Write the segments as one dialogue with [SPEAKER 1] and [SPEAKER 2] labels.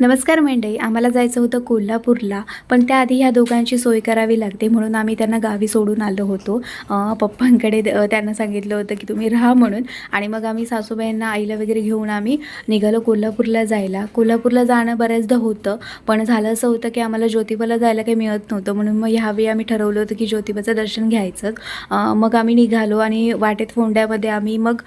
[SPEAKER 1] नमस्कार मंडई आम्हाला जायचं होतं कोल्हापूरला पण त्याआधी ह्या दोघांची सोय करावी लागते म्हणून आम्ही त्यांना गावी सोडून आलो होतो. पप्पांकडे द- त्यांना सांगितलं होतं की तुम्ही राहा म्हणून आणि मग आम्ही सासूबाईंना आईला वगैरे घेऊन आम्ही निघालो कोल्हापूरला जायला. कोल्हापूरला जाणं बऱ्याचदा होतं पण झालं असं होतं की आम्हाला ज्योतिबाला जायला काही मिळत नव्हतं. म्हणून मग ह्यावेळी आम्ही ठरवलं होतं की ज्योतिबाचं दर्शन घ्यायचंच. मग आम्ही निघालो आणि वाटेत फोंड्यामध्ये आम्ही मग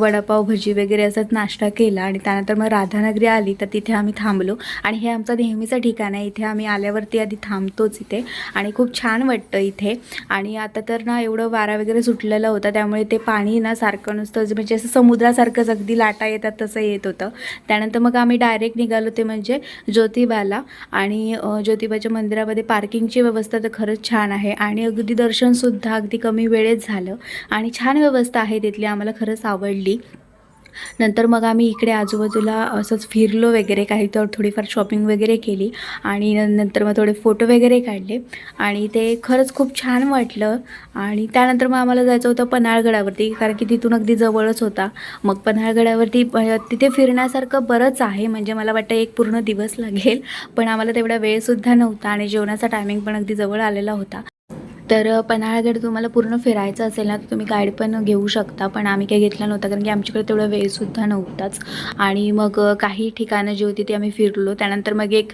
[SPEAKER 1] वडापाव भजी वगैरे असाच नाश्ता केला आणि त्यानंतर मग राधानगरी आली तर तिथे आम्ही थांबलो. आणि हे आमचं नेहमीचं ठिकाण आहे. इथे आम्ही आल्यावरती आधी थांबतोच इथे. आणि खूप छान वाटतं इथे. आणि आता तर ना एवढं वारा वगैरे सुटलेला होता. त्यामुळे ते पाणी ना सारखं नुसतं म्हणजे असं समुद्रासारखंच अगदी लाटा येतात तसं येत होतं. त्यानंतर मग आम्ही डायरेक्ट निघालो ते म्हणजे ज्योतिबाला. आणि ज्योतिबाच्या मंदिरामध्ये पार्किंगची व्यवस्था तर खरंच छान आहे. आणि अगदी दर्शनसुद्धा अगदी कमी वेळेत झालं. आणि छान व्यवस्था आहे तिथली. आम्हाला खरंच आवडली. नंतर मग आम्ही इकडे आजूबाजूला असंच फिरलो वगैरे काही तर थोडीफार शॉपिंग वगैरे केली आणि नंतर मग थोडे फोटो वगैरे काढले आणि ते खरंच खूप छान वाटलं आणि त्यानंतर मग आम्हाला जायचं होतं पन्हाळगडावरती कारण की तिथून अगदी जवळच होता. मग पन्हाळगडावरती तिथे फिरण्यासारखं बरंच आहे म्हणजे मला वाटतं एक पूर्ण दिवस लागेल पण आम्हाला तेवढा वेळसुद्धा नव्हता आणि जेवणाचा टायमिंग पण अगदी जवळ आलेला होता. तर पन्हाळगड तुम्हाला पूर्ण फिरायचं असेल ना तर तुम्ही गाईड पण घेऊ शकता. पण आम्ही काही घेतला नव्हता कारण की आमच्याकडे तेवढा वेळसुद्धा नव्हताच. आणि मग काही ठिकाणं जी होती ती आम्ही फिरलो. त्यानंतर मग एक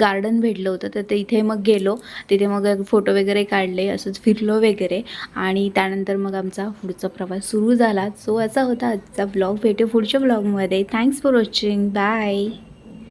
[SPEAKER 1] गार्डन भेटलं होतं. तर तिथे मग गेलो. तिथे मग फोटो वगैरे काढले असंच फिरलो वगैरे. आणि त्यानंतर मग आमचा पुढचा प्रवास सुरू झाला. सो असा होता आजचा ब्लॉग भेटू पुढच्या ब्लॉगमध्ये थँक्स फॉर वॉचिंग बाय